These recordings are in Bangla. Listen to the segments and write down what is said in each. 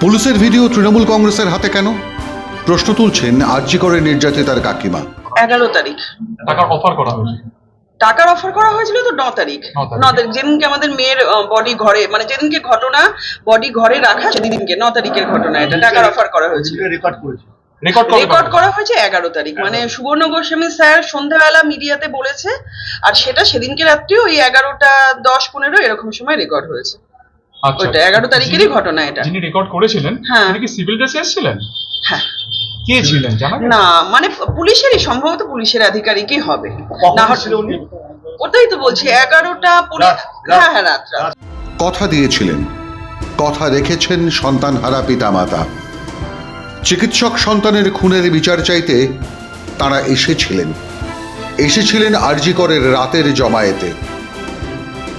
পুলিশের ভিডিও তৃণমূল কংগ্রেসের হাতে কেন? প্রশ্ন তুলছেন আর্জি করে নির্যাতিতার কাকিমা। এগারো তারিখ। টাকার অফার করা হয়েছে। টাকার অফার করা হয়েছিল তো ন তারিখ। ন তারিখ। যেদিনকে আমাদের মেয়ের বডি ঘরে মানে যেদিনকে ঘটনা বডি ঘরে রাখা সেদিনকে ন তারিখের ঘটনা এটা টাকার অফার করা হয়েছিল। রেকর্ড করেছে। রেকর্ড করা হয়েছে এগারো তারিখ। মানে সুবর্ণ গোস্বামী স্যার সন্ধ্যাবেলা মিডিয়াতে বলেছে আর সেটা সেদিনকে রাত্রি ওই এগারোটা দশ পনেরো এরকম সময় রেকর্ড হয়েছে। ওইটা এগারো তারিখেরই ঘটনা এটা। যিনি রেকর্ড করেছিলেন হ্যাঁ। তিনি কি সিভিল ড্রেসে এসেছিলেন? হ্যাঁ। কে ছিলেন জানা না মানে পুলিশেরই সম্ভবত পুলিশের আধিকারিকই হবে। না হলে- উনি? ওটাই তো বলছি এগারোটা। হ্যাঁ হ্যাঁ রাত রাত। কথা দিয়েছিলেন। কথা রেখেছেন সন্তানহারা পিতামাতা। চিকিৎসক সন্তানের খুনের বিচার চাইতে তারা এসেছিলেন। এসেছিলেন আরজিকরের রাতের জমায়েতে।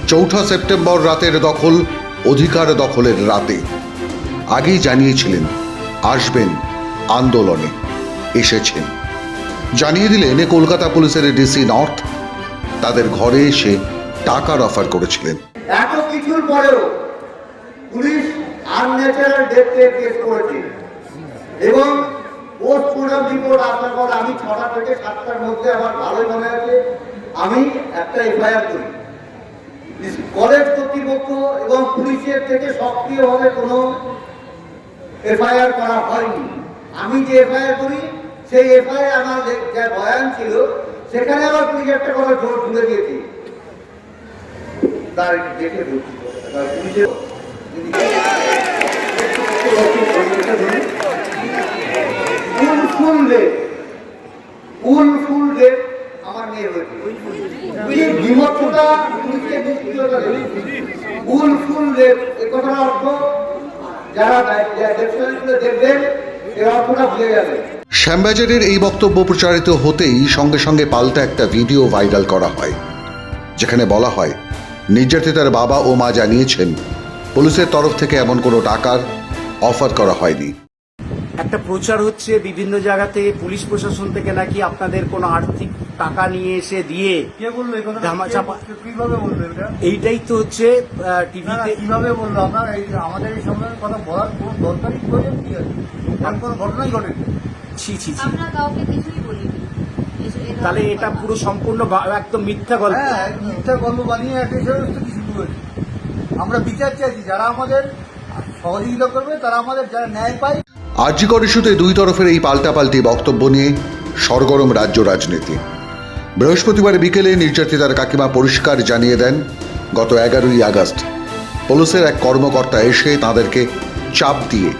চৌঠা সেপ্টেম্বর রাতের দখল অধিকার দখলের রাতে আগেই জানিয়েছিলেন, আসবেন আন্দোলনে, এসেছেন। জানিয়ে দিলেন কলকাতা পুলিশের ডিসি নর্থ, তাদের ঘরে এসে টাকার অফার করেছিলেন। এত কিছুর পরেও পুলিশ করেছে। এবং পোস্টমর্টম রিপোর্ট আসার পর আমি ছটা থেকে সাতটার মধ্যে আমার ভালোই মনে আছে। আমি একটা এফআইআর করি। কলেজ কর্তৃপক্ষ এবং পুলিশের থেকে সক্রিয়ভাবে কোনো এফআইআর করা হয়নি। আমি যে এফআইআর করি, সেই এফআইআর আমার যে বয়ান ছিল, সেখানে আমার পুলিশ একটা কথা জোর তুলে দিয়েছে। তার দেখে পুলিশের ফুল ফুল রে ফুল আমার মেয়ে হয়েছে। বিমর্ষতা? শ্যামবাজারের এই বক্তব্য প্রচারিত হতেই সঙ্গে সঙ্গে পাল্টা একটা ভিডিও ভাইরাল করা হয়, যেখানে বলা হয়, নির্যাতিতার বাবা ও মা জানিয়েছেন, পুলিশের তরফ থেকে এমন কোনো টাকার অফার করা হয়নি। একটা প্রচার হচ্ছে বিভিন্ন জায়গা থেকে পুলিশ প্রশাসন থেকে নাকি আপনাদের কোনো আর্থিক টাকা নিয়ে এসে দিয়ে কে বলল এই কথা ধামা কীভাবে বলল এটা? এইটাই তো হচ্ছে টিভিতে কীভাবে বলল? আপনার এই আমাদের এই সম্বন্ধে কথা বলার কোনো দরকারই প্রয়োজন কি আছে? কোনো ঘটনাই ঘটেনি। ছি ছি ছি। আমরা কাউকে কিছুই বলিনি। তাহলে এটা পুরো সম্পূর্ণ একদম মিথ্যা গল্প। হ্যাঁ মিথ্যা গল্প বানিয়ে একটা কিছু করেছে আমরা বিচার চাইছি যারা আমাদের সহযোগিতা করবে তারা আমাদের যারা ন্যায় পায় আর্যিকর ইস্যুতে দুই তরফের এই পাল্টাপাল্টি বক্তব্য নিয়ে সরগরম রাজ্য রাজনীতি। বৃহস্পতিবার বিকেলে নির্যাতিতার কাকিমা পরিষ্কার জানিয়ে দেন গত এগারোই আগস্ট পুলিশের এক কর্মকর্তা এসে তাদেরকে চাপ দিয়ে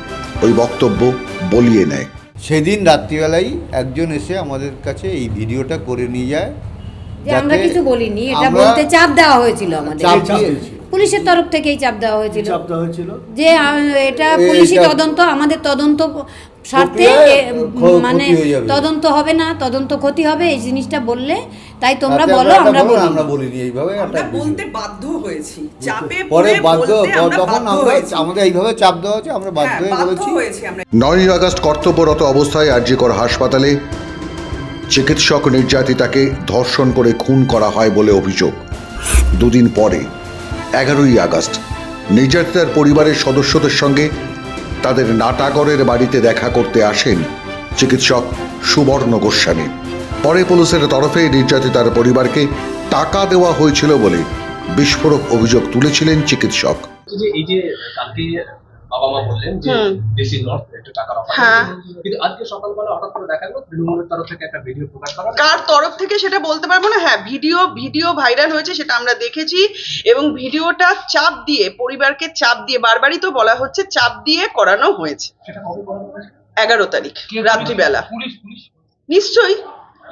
ওই বক্তব্য বলিয়ে নেয়। সেদিন রাত্রিবেলায় একজন এসে আমাদের কাছে এই ভিডিওটা করে নিয়ে যায়। আমরা কিছু বলিনি এটা বলতে চাপ দেওয়া হয়েছিল আমাদের। পুলিশের তরফ থেকেই চাপ দেওয়া হয়েছিল। চাপ দেওয়া হয়েছিল? যে এটা পুলিশি তদন্ত আমাদের তদন্ত স্বার্থে মানে। তদন্ত হবে না তদন্ত ক্ষতি হবে এই জিনিসটা বললে তাই তোমরা বলো আমরা বলো, আমরা বলিনি এইভাবে আমরা বলতে বাধ্য হয়েছি। চাপে পরে পড়ে বাধ্য তখন আমরা আমাদের এইভাবে চাপ দেওয়া হচ্ছে আমরা বাধ্য হ্যাঁ হয়ে বাধ্য বলেছি। হয়েছি আমরা। নয়ই আগস্ট কর্তব্যরত অবস্থায় আরজিকর হাসপাতালে চিকিৎসক নির্যাতিতাকে ধর্ষণ করে খুন করা হয় বলে অভিযোগ। দুদিন পরে এগারোই আগস্ট। নির্যাতিতার পরিবারের সদস্যদের সঙ্গে তাদের নাটাগড়ের বাড়িতে দেখা করতে আসেন চিকিৎসক সুবর্ণ গোস্বামী। পরে পুলিশের তরফে নির্যাতিতার পরিবারকে টাকা দেওয়া হয়েছিল বলে বিস্ফোরক অভিযোগ তুলেছিলেন চিকিৎসক। এই যে কালকে বাবা মা বললেন যে বেশি নর্থ একটা টাকার অফার হ্যাঁ। কিন্তু আজকে সকালবেলা হঠাৎ করে দেখা গেল তৃণমূলের তরফ থেকে একটা ভিডিও প্রকাশ করা কার তরফ থেকে সেটা বলতে পারব না? হ্যাঁ ভিডিও ভিডিও ভাইরাল হয়েছে সেটা আমরা দেখেছি। এবং ভিডিওটা চাপ দিয়ে পরিবারকে চাপ দিয়ে বারবারই তো বলা হচ্ছে চাপ দিয়ে করানো হয়েছে? এগারো তারিখ রাত্রিবেলা। নিশ্চয়ই।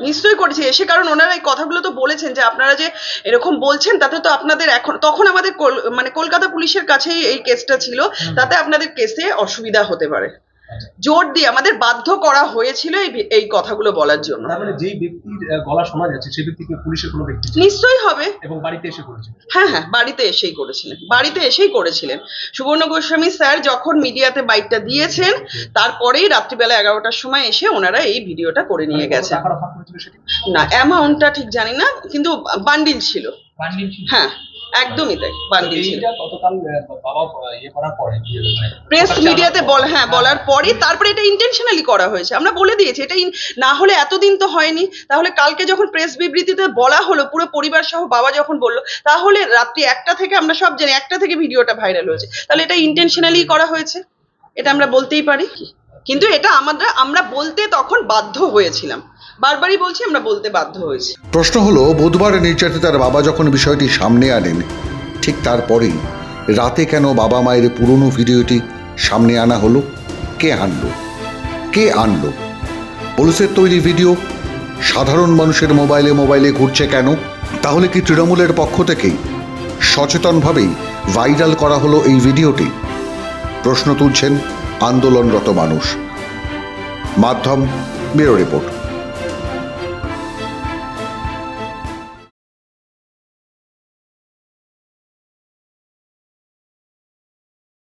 নিশ্চয়ই করেছি। এসে কারণ ওনারা এই কথাগুলো তো বলেছেন যে আপনারা যে এরকম বলছেন তাতে তো আপনাদের এখন তখন আমাদের মানে কলকাতা পুলিশের কাছেই এই কেসটা ছিল। তাতে আপনাদের কেসে অসুবিধা হতে পারে। জোর দিয়ে আমাদের বাধ্য করা হয়েছিল এই এই কথাগুলো বলার জন্য। তার মানে যেই ব্যক্তির গলা শোনা যাচ্ছে সেই ব্যক্তিকে পুলিশের কোনো ব্যক্তি নিশ্চয়ই হবে। এবং বাড়িতে এসে করেছে হ্যাঁ হ্যাঁ বাড়িতে এসেই করেছিলেন। বাড়িতে এসেই করেছিলেন। সুবর্ণ গোস্বামী স্যার যখন মিডিয়াতে বাইকটা দিয়েছেন তারপরেই রাত্রিবেলা এগারোটার সময় এসে ওনারা এই ভিডিওটা করে নিয়ে গেছে টাকার অফার করেছিল সেটা? না অ্যামাউন্টটা ঠিক জানি না কিন্তু বান্ডিল ছিল। হ্যাঁ। একদমই তাই বান্ডিল ছিল পরে প্রেস মিডিয়াতে বল হ্যাঁ বলার পরই তারপরে এটা ইন্টেনশনালি করা হয়েছে। আমরা বলে দিয়েছি এটা না হলে এতদিন তো হয়নি। তাহলে কালকে যখন প্রেস বিবৃতিতে বলা হলো পুরো পরিবার সহ বাবা যখন বলল তাহলে রাত্রি একটা থেকে আমরা সব জানি একটা থেকে ভিডিওটা ভাইরাল হয়েছে। তাহলে এটা ইন্টেনশনালি করা হয়েছে। এটা আমরা বলতেই পারি। কিন্তু এটা আমরা আমরা বলতে তখন বাধ্য হয়েছিলাম। বারবারই বলছি, আমরা বলতে বাধ্য হয়েছি। প্রশ্ন হলো, বুধবার নির্যাতিতার বাবা যখন বিষয়টি সামনে আনেন, ঠিক তারপরেই রাতে কেন বাবা মায়ের পুরনো ভিডিওটি সামনে আনা হলো? কে আনলো? কে আনলো? পুলিশের তৈরি ভিডিও সাধারণ মানুষের মোবাইলে মোবাইলে ঘুরছে কেন? তাহলে কি তৃণমূলের পক্ষ থেকেই সচেতনভাবেই ভাইরাল করা হলো এই ভিডিওটি? প্রশ্ন তুলছেন আন্দোলনরত মানুষ। মাধ্যম ব্যুরো রিপোর্ট।